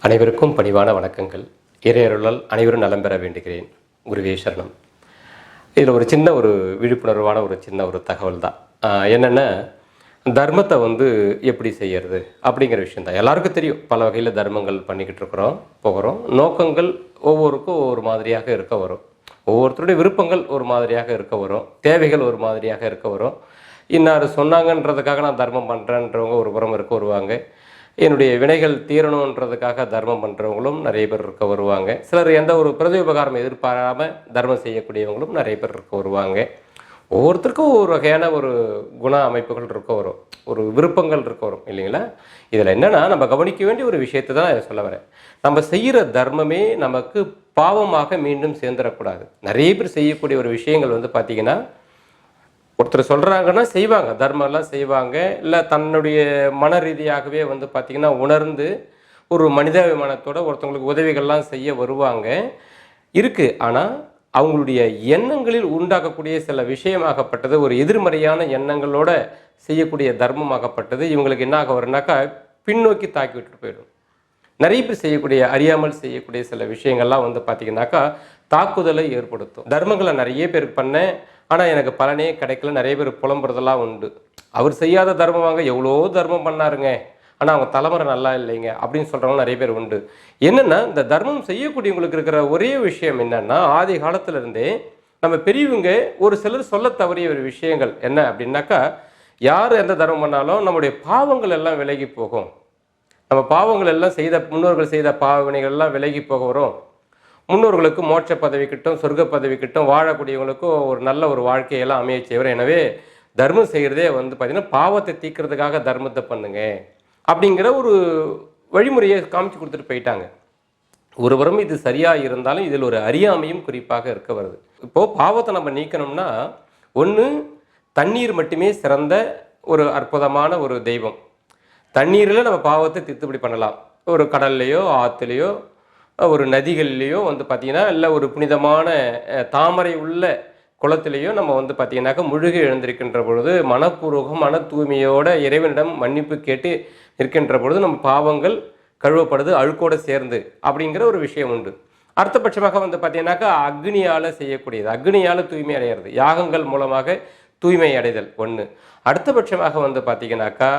அனைவருக்கும் பணிவான வணக்கங்கள். இறையருளால் அனைவரும் நலம் பெற வேண்டுகிறேன். குருவே சரணம். இதில் ஒரு சின்ன ஒரு விழிப்புணர்வான ஒரு சின்ன ஒரு தகவல் தான். ஆஹ் என்னென்னா தர்மத்தை வந்து எப்படி செய்யறது அப்படிங்கிற விஷயந்தான் எல்லாருக்கும் தெரியும். பல வகையில் தர்மங்கள் பண்ணிக்கிட்டு இருக்கிறோம் போகிறோம். நோக்கங்கள் ஒவ்வொருக்கும் ஒவ்வொரு மாதிரியாக இருக்க வரும். ஒவ்வொருத்தருடைய விருப்பங்கள் ஒரு மாதிரியாக இருக்க வரும். தேவைகள் ஒரு மாதிரியாக இருக்க வரும். இன்னார் சொன்னாங்கன்றதுக்காக நான் தர்மம் பண்ணுறேன்றவங்க ஒரு புறம் இருக்க வருவாங்க. என்னுடைய வினைகள் தீரணுன்றதுக்காக தர்மம் பண்ணுறவங்களும் நிறைய பேர் இருக்க வருவாங்க. சிலர் எந்த ஒரு பிரதி உபகாரம் எதிர்பாராமல் தர்மம் செய்யக்கூடியவங்களும் நிறைய பேர் இருக்க வருவாங்க. ஒவ்வொருத்தருக்கும் ஒரு வகையான ஒரு குண அமைப்புகள் இருக்க வரும். ஒரு விருப்பங்கள் இருக்க வரும் இல்லைங்களா? இதில் என்னென்னா நம்ம கவனிக்க வேண்டிய ஒரு விஷயத்தை தான் நான் சொல்ல வரேன். நம்ம செய்கிற தர்மமே நமக்கு பாவமாக மீண்டும் சேர்ந்துடக்கூடாது. நிறைய பேர் செய்யக்கூடிய ஒரு விஷயங்கள் வந்து பார்த்திங்கன்னா ஒருத்தர் சொல்கிறாங்கன்னா செய்வாங்க. தர்மம்லாம் செய்வாங்க. இல்லை தன்னுடைய மன ரீதியாகவே வந்து பார்த்திங்கன்னா உணர்ந்து ஒரு மனிதாபிமானத்தோட ஒருத்தவங்களுக்கு உதவிகள்லாம் செய்ய வருவாங்க. இருக்குது ஆனால் அவங்களுடைய எண்ணங்களில் உண்டாக்கக்கூடிய சில விஷயமாகப்பட்டது ஒரு எதிர்மறையான எண்ணங்களோட செய்யக்கூடிய தர்மமாகப்பட்டது இவங்களுக்கு என்ன ஆக வரும்னாக்கா பின்னோக்கி தாக்கி விட்டுட்டு போயிடும். நிறைய பேர் செய்யக்கூடிய அறியாமல் செய்யக்கூடிய சில விஷயங்கள்லாம் வந்து பார்த்திங்கனாக்கா தாக்குதலை ஏற்படுத்தும். தர்மங்களை நிறைய பேர் பண்ணேன் ஆனால் எனக்கு பலனே கிடைக்கல. நிறைய பேர் புலம்புறதெல்லாம் உண்டு. அவர் செய்யாத தர்மம் வாங்க எவ்வளோ தர்மம் பண்ணாருங்க. ஆனால் அவங்க தலைமுறை நல்லா இல்லைங்க அப்படின்னு சொல்கிறவங்க நிறைய பேர் உண்டு. என்னென்னா இந்த தர்மம் செய்யக்கூடியவங்களுக்கு இருக்கிற ஒரே விஷயம் என்னென்னா ஆதி காலத்துலேருந்தே நம்ம பெரியவங்க ஒரு சிலர் சொல்ல தவறிய ஒரு விஷயங்கள் என்ன அப்படின்னாக்கா யார் எந்த தர்மம் பண்ணாலும் நம்முடைய பாவங்கள் எல்லாம் விலகி போகும். நம்ம பாவங்கள் எல்லாம் செய்த முன்னோர்கள் செய்த பாவ வினைகள் எல்லாம் விலகி போக வரும். முன்னோர்களுக்கு மோட்ச பதவி கிட்டும் சொர்க்க பதவி கிட்டும் வாழக்கூடியவங்களுக்கும் ஒரு நல்ல ஒரு வாழ்க்கையெல்லாம் அமைய செய்வார். எனவே தர்மம் செய்கிறதே வந்து பார்த்திங்கன்னா பாவத்தை தீக்கிறதுக்காக தர்மத்தை பண்ணுங்க அப்படிங்கிற ஒரு வழிமுறையை காமிச்சு கொடுத்துட்டு போயிட்டாங்க. ஒருவரும் இது சரியாக இருந்தாலும் இதில் ஒரு அறியாமையும் குறிப்பாக இருக்க வருது. இப்போது பாவத்தை நம்ம நீக்கணும்னா ஒன்று தண்ணீர் மட்டுமே சிறந்த ஒரு அற்புதமான ஒரு தெய்வம். தண்ணீரில் நம்ம பாவத்தை தித்துப்படி பண்ணலாம். ஒரு கடல்லையோ ஆற்றுலையோ ஒரு நதிகள்லேயோ வந்து பார்த்திங்கன்னா இல்லை ஒரு புனிதமான தாமரை உள்ள குளத்திலேயோ நம்ம வந்து பார்த்திங்கனாக்கா முழுகி எழுந்திருக்கின்ற பொழுது மனப்பூர்வகம் மன தூய்மையோட இறைவனிடம் மன்னிப்பு கேட்டு இருக்கின்ற பொழுது நம்ம பாவங்கள் கழுவப்படுது அழுக்கோடு சேர்ந்து அப்படிங்கிற ஒரு விஷயம் உண்டு. அடுத்தபட்சமாக வந்து பார்த்தீங்கன்னாக்கா அக்னியால் செய்யக்கூடியது. அக்னியால் தூய்மை அடைகிறது யாகங்கள் மூலமாக தூய்மை அடைதல் ஒன்று அடுத்தபட்சமாக வந்து பார்த்தீங்கன்னாக்கா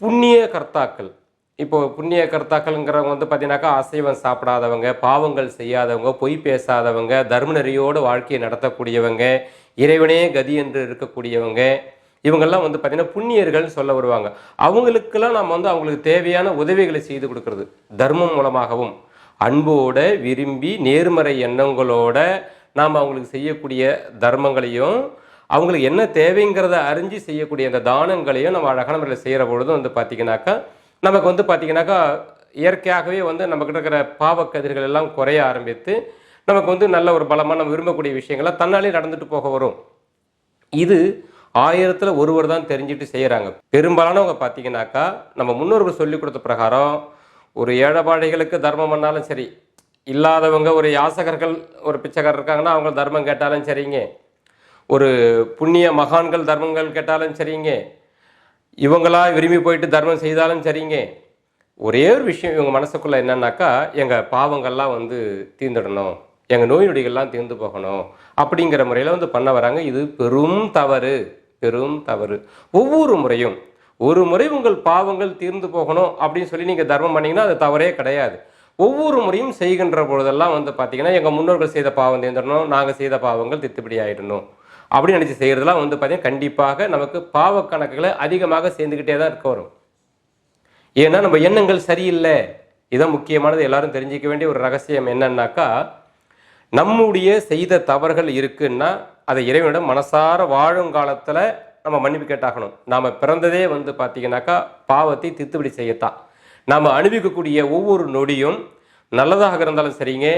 புண்ணிய கர்த்தாக்கள். இப்போ புண்ணிய கர்த்தாக்கள்ங்கிறவங்க வந்து பார்த்தீங்கன்னாக்கா அசைவம் சாப்பிடாதவங்க பாவங்கள் செய்யாதவங்க பொய் பேசாதவங்க தர்மநெறியோடு வாழ்க்கையை நடத்தக்கூடியவங்க இறைவனே கதி என்று இருக்கக்கூடியவங்க இவங்கெல்லாம் வந்து பார்த்தீங்கன்னா புண்ணியர்கள்னு சொல்ல வருவாங்க. அவங்களுக்கெல்லாம் நம்ம வந்து அவங்களுக்கு தேவையான உதவிகளை செய்து கொடுக்கறது. தர்மம் மூலமாகவும் அன்போட விரும்பி நேர்மறை எண்ணங்களோட நாம் அவங்களுக்கு செய்யக்கூடிய தர்மங்களையும் அவங்களுக்கு என்ன தேவைங்கிறத அறிஞ்சு செய்யக்கூடிய அந்த தானங்களையும் நம்ம அழகான முறையில் செய்கிற பொழுது வந்து பார்த்திங்கனாக்கா நமக்கு வந்து பார்த்திங்கனாக்கா இயற்கையாகவே வந்து நம்மக்கிட்ட இருக்கிற பாவக்கதிர்கள் எல்லாம் குறைய ஆரம்பித்து நமக்கு வந்து நல்ல ஒரு பலமாக நம்ம விரும்பக்கூடிய விஷயங்கள்லாம் தன்னாலே நடந்துட்டு போக வரும். இது ஆயிரத்தில் ஒருவர் தான் தெரிஞ்சுட்டு செய்கிறாங்க பெரும்பாலானவங்க பார்த்தீங்கன்னாக்கா நம்ம முன்னோர்கள் சொல்லி கொடுத்த பிரகாரம் ஒரு ஏழைப்பாடைகளுக்கு தர்மம் பண்ணாலும் சரி இல்லாதவங்க ஒரு யாசகர்கள் ஒரு பிச்சைக்காரர் இருக்காங்கன்னா அவங்க தர்மம் கேட்டாலும் சரிங்க. ஒரு புண்ணிய மகான்கள் தர்மங்கள் கேட்டாலும் சரிங்க. இவங்களா விரும்பி போயிட்டு தர்மம் செய்தாலும் சரிங்க. ஒரே ஒரு விஷயம் இவங்க மனசுக்குள்ள என்னன்னாக்கா எங்கள் பாவங்கள்லாம் வந்து தீர்ந்துடணும். எங்கள் நோய் நொடிகள்லாம் தீர்ந்து போகணும். அப்படிங்கிற முறையில் வந்து பண்ண வராங்க. இது பெரும் தவறு. பெரும் தவறு. ஒவ்வொரு முறையும். ஒரு முறை உங்கள் பாவங்கள் தீர்ந்து போகணும் அப்படின்னு சொல்லி நீங்கள் தர்மம் பண்ணிங்கன்னா அது தவறே கிடையாது. ஒவ்வொரு முறையும் செய்கின்ற பொழுதெல்லாம் வந்து பார்த்தீங்கன்னா எங்கள் முன்னோர்கள் செய்த பாவம் தீர்ந்துடணும். நாங்கள் செய்த பாவங்கள் தித்துப்படி ஆகிடணும் அப்படின்னு நினச்சி செய்கிறதுலாம் வந்து பார்த்தீங்கன்னா கண்டிப்பாக நமக்கு பாவ கணக்குகளை அதிகமாக சேர்ந்துக்கிட்டே தான் இருக்க வரும். ஏன்னா நம்ம எண்ணங்கள் சரியில்லை. இதான் முக்கியமானது. எல்லாரும் தெரிஞ்சிக்க வேண்டிய ஒரு ரகசியம் என்னன்னாக்கா நம்முடைய செய்த தவறுகள் இருக்குன்னா அதை இறைவனிடம் மனசார வாழும் காலத்தில் நம்ம மன்னிப்பு கேட்டாகணும். நாம் பிறந்ததே வந்து பார்த்தீங்கன்னாக்கா பாவத்தை தித்துப்படி செய்யத்தான். நாம் அனுபவிக்கக்கூடிய ஒவ்வொரு நொடியும் நல்லதாக இருந்தாலும் சரிங்க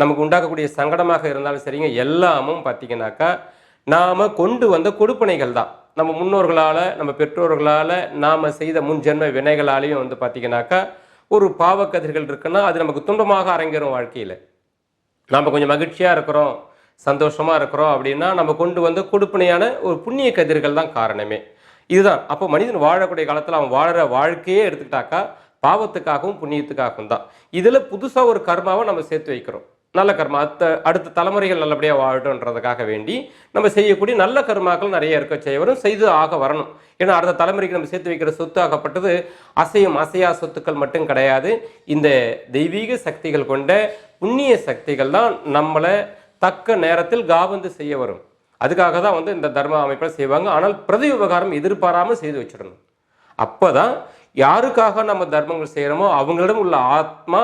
நமக்கு உண்டாக்கக்கூடிய சங்கடமாக இருந்தாலும் சரிங்க எல்லாமும் பார்த்தீங்கன்னாக்கா நாம் கொண்டு வந்த கொடுப்பனைகள் தான். நம்ம முன்னோர்களால் நம்ம பெற்றோர்களால் நாம் செய்த முன் ஜென்ம வினைகளாலையும் வந்து பார்த்தீங்கன்னாக்கா ஒரு பாவக்கதிர்கள் இருக்குன்னா அது நமக்கு துன்பமாக அரங்கேறும் வாழ்க்கையில். நாம் கொஞ்சம் மகிழ்ச்சியாக இருக்கிறோம் சந்தோஷமாக இருக்கிறோம் அப்படின்னா நம்ம கொண்டு வந்த கொடுப்பனையான ஒரு புண்ணிய கதிர்கள் தான் காரணமே. இதுதான். அப்போ மனிதன் வாழக்கூடிய காலத்தில் அவன் வாழற வாழ்க்கையே எடுத்துக்கிட்டாக்கா பாவத்துக்காகவும் புண்ணியத்துக்காகவும் தான். இதில் புதுசாக ஒரு கர்மாவை நம்ம சேர்த்து வைக்கிறோம். நல்ல கர்மா. அடுத்த அடுத்த தலைமுறைகள் நல்லபடியாக வாழட்டும்ன்றதுக்காக வேண்டி நம்ம செய்யக்கூடிய நல்ல கர்மாக்கள் நிறைய இருக்க செய்ய வரும் செய்து ஆக வரணும். ஏன்னா அடுத்த தலைமுறைக்கு நம்ம சேர்த்து வைக்கிற சொத்து ஆகப்பட்டது அசையும் அசையா சொத்துக்கள் மட்டும் கிடையாது. இந்த தெய்வீக சக்திகள் கொண்ட புண்ணிய சக்திகள் தான் நம்மளை தக்க நேரத்தில் காபந்து செய்ய வரும். அதுக்காக தான் வந்து இந்த தர்ம அமைப்பில் செய்வாங்க. ஆனால் பிரதி விவகாரம் எதிர்பாராமல் செய்து வச்சிடணும். அப்பதான் யாருக்காக நம்ம தர்மங்கள் செய்கிறோமோ அவங்களிடம் உள்ள ஆத்மா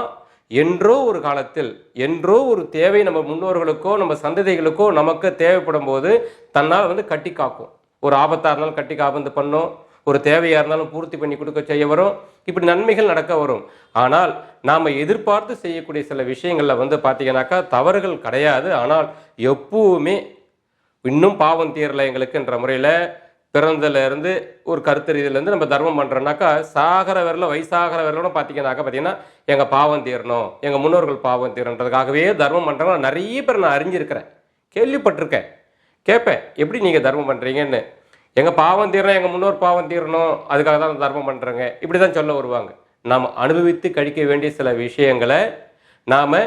என்றோ ஒரு காலத்தில் என்றோ ஒரு தேவை நம்ம முன்னோர்களுக்கோ நம்ம சந்ததிகளுக்கோ நமக்கு தேவைப்படும் போது தன்னால் வந்து கட்டி காக்கும். ஒரு ஆபத்தாக இருந்தாலும் கட்டி காபந்து பண்ணும். ஒரு தேவையாக இருந்தாலும் பூர்த்தி பண்ணி கொடுக்க செய்ய வரும். இப்படி நன்மைகள் நடக்க வரும். ஆனால் நாம் எதிர்பார்த்து செய்யக்கூடிய சில விஷயங்களில் வந்து பார்த்தீங்கன்னாக்கா தவறுகள் கிடையாது. ஆனால் எப்பவுமே இன்னும் பாவம் தீரலை எங்களுக்குன்ற முறையில் பிறந்ததுலேருந்து ஒரு கருத்து ரீதியிலேருந்து நம்ம தர்மம் பண்ணுறோன்னாக்கா சாகர வரல வயசாகிற வரலோட பார்த்தீங்கன்னாக்கா பார்த்தீங்கன்னா எங்கள் பாவம் தீரணும் எங்கள் முன்னோர்கள் பாவம் தீரன்றதுக்காகவே தர்மம் பண்ணுறவங்க நிறைய பேர் நான் அறிஞ்சிருக்கிறேன். கேள்விப்பட்டிருக்கேன். கேட்பேன். எப்படி நீங்கள் தர்மம் பண்ணுறீங்கன்னு எங்கள் பாவம் தீரணும் எங்கள் முன்னோர் பாவம் தீரணும் அதுக்காக தான் தர்மம் பண்ணுறேங்க இப்படி தான் சொல்ல வருவாங்க. நாம் அனுபவித்து கழிக்க வேண்டிய சில விஷயங்களை நாம்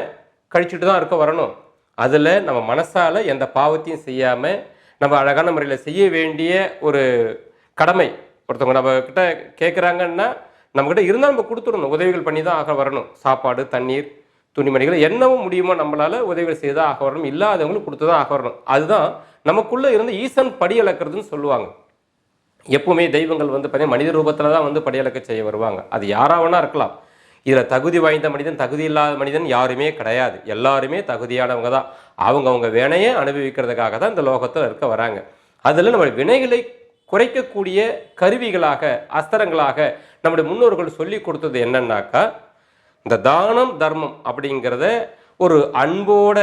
கழிச்சுட்டு தான் இருக்க வரணும். அதில் நம்ம மனசால் எந்த பாவத்தையும் செய்யாமல் நம்ம அழகான முறையில் செய்ய வேண்டிய ஒரு கடமை ஒருத்தவங்க நம்ம கிட்ட கேட்குறாங்கன்னா நம்மக்கிட்ட இருந்தால் நம்ம கொடுத்துடணும். உதவிகள் பண்ணி தான் ஆக வரணும். சாப்பாடு தண்ணீர் துணிமணிகள் என்னவோ முடியுமோ நம்மளால் உதவிகள் செய்து ஆக வரணும். இல்லாதவங்களுக்கு கொடுத்து தான் ஆக வரணும். அதுதான் நமக்குள்ளே இருந்து ஈசன் படியளக்கிறதுன்னு சொல்லுவாங்க. எப்பவுமே தெய்வங்கள் வந்து பார்த்தீங்கன்னா மனித ரூபத்தில் தான் வந்து படியளக்க செய்ய வருவாங்க. அது யாராவனா இருக்கலாம். இதில் தகுதி வாய்ந்த மனிதன் தகுதி இல்லாத மனிதன் யாருமே கிடையாது. எல்லாருமே தகுதியானவங்க தான். அவங்கவுங்க வினையை அனுபவிக்கிறதுக்காக தான் இந்த லோகத்தில் இருக்க வராங்க. அதில் நம்ம வினைகளை குறைக்கக்கூடிய கருவிகளாக அஸ்திரங்களாக நம்முடைய முன்னோர்கள் சொல்லி கொடுத்தது என்னன்னாக்கா இந்த தானம் தர்மம் அப்படிங்கிறத ஒரு அன்போட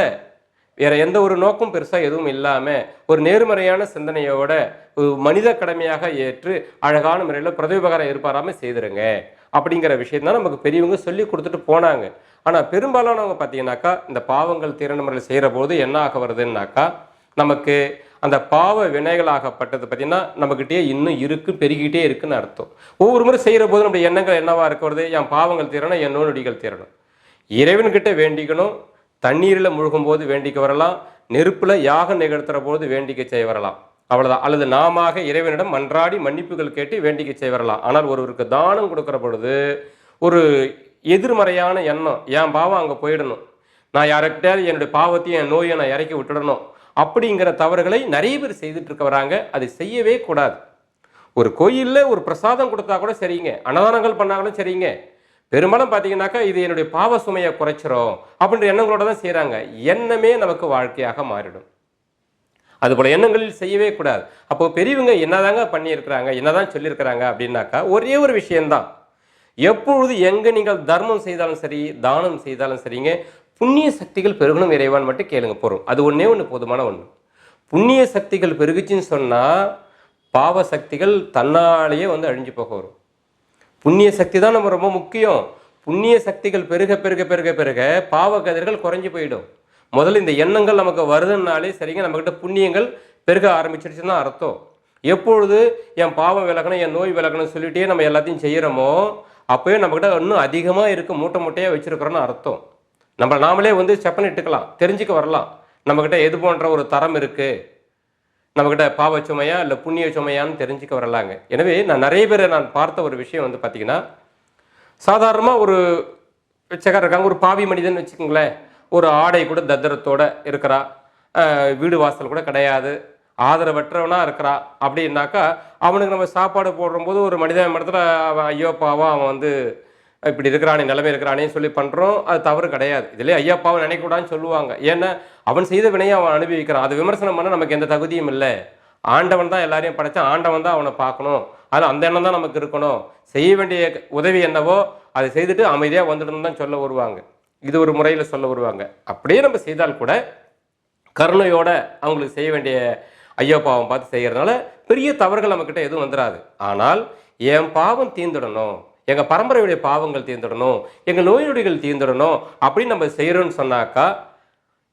வேற எந்த ஒரு நோக்கம் பெருசாக எதுவும் இல்லாமல் ஒரு நேர்மறையான சிந்தனையோட ஒரு மனித கடமையாக ஏற்று அழகான முறையில் பிரதிபகாரம் ஏற்பாராமல் செய்திருங்க. அப்படிங்கிற விஷயம் தான் நமக்கு பெரியவங்க சொல்லி கொடுத்துட்டு போனாங்க. ஆனால் பெரும்பாலானவங்க பார்த்தீங்கன்னாக்கா இந்த பாவங்கள் தீரன முறையில் செய்கிற போது என்ன ஆக வருதுன்னாக்கா நமக்கு அந்த பாவ வினைகளாகப்பட்டது பார்த்தீங்கன்னா நம்மக்கிட்டே இன்னும் இருக்கு பெருகிட்டே இருக்குன்னு அர்த்தம். ஒவ்வொரு முறை செய்கிற போது நம்முடைய எண்ணங்கள் என்னவாக இருக்க வருது? என் பாவங்கள் தீரணும் என் நோய் தீரணும் இறைவன்கிட்ட வேண்டிக்கணும் தண்ணீரில் முழுகும் போது வேண்டிக்க வரலாம் நெருப்பில் யாகம் நிகழ்த்துற போது வேண்டிக்க செய்ய வரலாம். அவ்வளோதான் அல்லது நாமாக இறைவனிடம் மன்றாடி மன்னிப்புகள் கேட்டு வேண்டிக்க செய்ய வரலாம் ஆனால் ஒருவருக்கு தானம் கொடுக்குற பொழுது ஒரு எதிர்மறையான எண்ணம் என் பாவம் அங்கே போயிடணும். நான் யார்கிட்டயாவது என்னுடைய பாவத்தையும் என் நோயை நான் இறக்கி விட்டுடணும். அப்படிங்கிற தவறுகளை நிறைய பேர் செய்துட்டு இருக்க வராங்க. அதை செய்யவே கூடாது. ஒரு கோயிலில் ஒரு பிரசாதம் கொடுத்தா கூட சரிங்க. அன்னதானங்கள் பண்ணாங்களும் சரிங்க. பெரும்பாலும் பார்த்தீங்கன்னாக்கா இது என்னுடைய பாவ சுமையை குறைச்சிரும் அப்படின்ற எண்ணங்களோட தான் செய்கிறாங்க எண்ணமே நமக்கு வாழ்க்கையாக மாறிடும். அதுபோல எண்ணங்களில் செய்யவே கூடாது. அப்போ பெரியவங்க என்னதாங்க பண்ணியிருக்கிறாங்க என்னதான் சொல்லியிருக்கிறாங்க அப்படின்னாக்கா ஒரே ஒரு விஷயம்தான். எப்பொழுது எங்கே நீங்கள் தர்மம் செய்தாலும் சரி தானம் செய்தாலும் சரிங்க புண்ணிய சக்திகள் பெருகணும் இறைவான் மட்டும் கேளுங்க போகிறோம் அது ஒன்றே ஒன்று போதுமான ஒன்று புண்ணிய சக்திகள் பெருகுச்சுன்னு சொன்னால் பாவ சக்திகள் தன்னாலேயே வந்து அழிஞ்சு போக வரும். புண்ணிய சக்தி தான் நம்ம ரொம்ப முக்கியம். புண்ணிய சக்திகள் பெருக பெருக பெருக பெருக பாவ கதிர்கள் குறைஞ்சு போயிடும். முதல்ல இந்த எண்ணங்கள் நமக்கு வருதுன்னாலே சரிங்க நம்மக்கிட்ட புண்ணியங்கள் பெருக ஆரம்பிச்சிருச்சுன்னு அர்த்தம். எப்பொழுது என் பாவம் விலகணும் என் நோய் விலகணும் சொல்லிட்டே நம்ம எல்லாத்தையும் செய்கிறோமோ அப்போயே நம்மக்கிட்ட இன்னும் அதிகமாக இருக்க மூட்டை மூட்டையாக வச்சுருக்கிறோன்னு அர்த்தம். நம்ம நாமளே வந்து செப்பன் இட்டுக்கலாம் தெரிஞ்சுக்க வரலாம். நம்மக்கிட்ட எது போன்ற ஒரு தரம் இருக்குது நம்மக்கிட்ட பாவ சுமையா இல்லை புண்ணிய சுமையான்னு தெரிஞ்சுக்க வரலாங்க. எனவே நான் நிறைய பேரை நான் பார்த்த ஒரு விஷயம் வந்து பார்த்திங்கன்னா சாதாரணமாக ஒரு பிச்சைக்காரர் இருக்காங்க ஒரு பாவி மனிதன் வச்சுக்கோங்களேன். ஒரு ஆடை கூட தத்திரத்தோட இருக்கிறா. வீடு வாசல் கூட கிடையாது. ஆதரவற்றவனாக இருக்கிறா. அப்படின்னாக்கா அவனுக்கு நம்ம சாப்பாடு போடும்போது ஒரு மனிதன் இடத்துல அவன் ஐயோ அவன் வந்து இப்படி இருக்கிறானே நிலைமை இருக்கிறானே சொல்லி பண்ணுறோம் அது தவறு கிடையாது. இதுலேயே ஐயா பாவம் நினைக்கக்கூடாதுன்னு சொல்லுவாங்க. ஏன்னா அவன் செய்த வினையை அவன் அனுபவிக்கிறான். அது விமர்சனம் பண்ண நமக்கு எந்த தகுதியும் இல்லை. ஆண்டவன் தான் எல்லாரையும் படைச்சான் ஆண்டவன் தான் அவனை பார்க்கணும். அதில் அந்த எண்ணம் தான் நமக்கு இருக்கணும். செய்ய வேண்டிய உதவி என்னவோ அதை செய்துட்டு அமைதியாக வந்துடணும் தான் சொல்ல வருவாங்க. இது ஒரு முறையில் சொல்ல வருவாங்க. அப்படியே நம்ம செய்தால் கூட கருணையோட அவங்களுக்கு செய்ய வேண்டிய ஐயோ பாவம் பார்த்து செய்கிறதுனால பெரிய தவறுகள் நம்மக்கிட்ட எதுவும் வந்துடாது ஆனால் என் பாவம் தீர்ந்துடணும் எங்கள் பரம்பரையுடைய பாவங்கள் தீர்ந்துடணும் எங்கள் நோய் நொடிகள் தீர்ந்துடணும் அப்படின்னு நம்ம செய்கிறோன்னு சொன்னாக்கா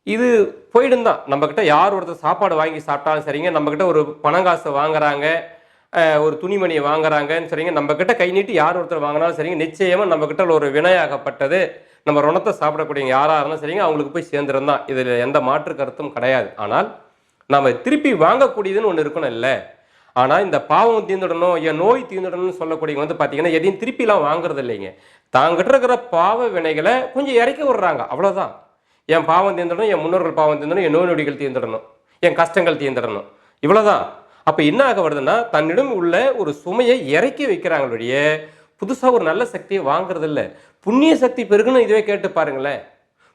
இது போயிடும் தான் நம்மக்கிட்ட யார் ஒருத்தர் சாப்பாடு வாங்கி சாப்பிட்டாலும் சரிங்க நம்மக்கிட்ட ஒரு பணம் காசு வாங்குறாங்க ஒரு துணிமணியை வாங்குறாங்கன்னு சரிங்க. நம்ம கிட்ட கை நீட்டி யார் ஒருத்தர் வாங்கினாலும் சரிங்க. நிச்சயமா நம்ம கிட்ட ஒரு வினையாகப்பட்டது. நம்ம ருணத்தை சாப்பிடக்கூடிய யாராக இருந்தாலும் சரிங்க அவங்களுக்கு போய் சேர்ந்துரும் தான். இதில் எந்த மாற்று கருத்தும் கிடையாது. ஆனால் நம்ம திருப்பி வாங்கக்கூடியதுன்னு ஒன்று இருக்கணும் இல்லை. ஆனால் இந்த பாவம் தீர்ந்துடணும் என் நோய் தீர்ந்துடணும்னு சொல்லக்கூடிய வந்து பார்த்தீங்கன்னா எதையும் திருப்பிலாம் வாங்குறது இல்லைங்க. தாங்கிட்ட இருக்கிற பாவ வினைகளை கொஞ்சம் இறக்கி விடுறாங்க. அவ்வளோதான் என் பாவம் தீர்ந்துடணும் என் முன்னோர்கள் பாவம் தீர்ந்துடணும் என் நோய் நொடிகள் தீர்ந்துடணும் என் கஷ்டங்கள் தீர்ந்துடணும். இவ்வளோதான் அப்போ என்ன ஆக வருதுன்னா தன்னிடம் உள்ள ஒரு சுமையை இறக்கி வைக்கிறாங்களுடைய புதுசாக ஒரு நல்ல சக்தியை வாங்குறது இல்லை புண்ணிய சக்தி பெருகுன்னு இதுவே கேட்டு பாருங்களேன்.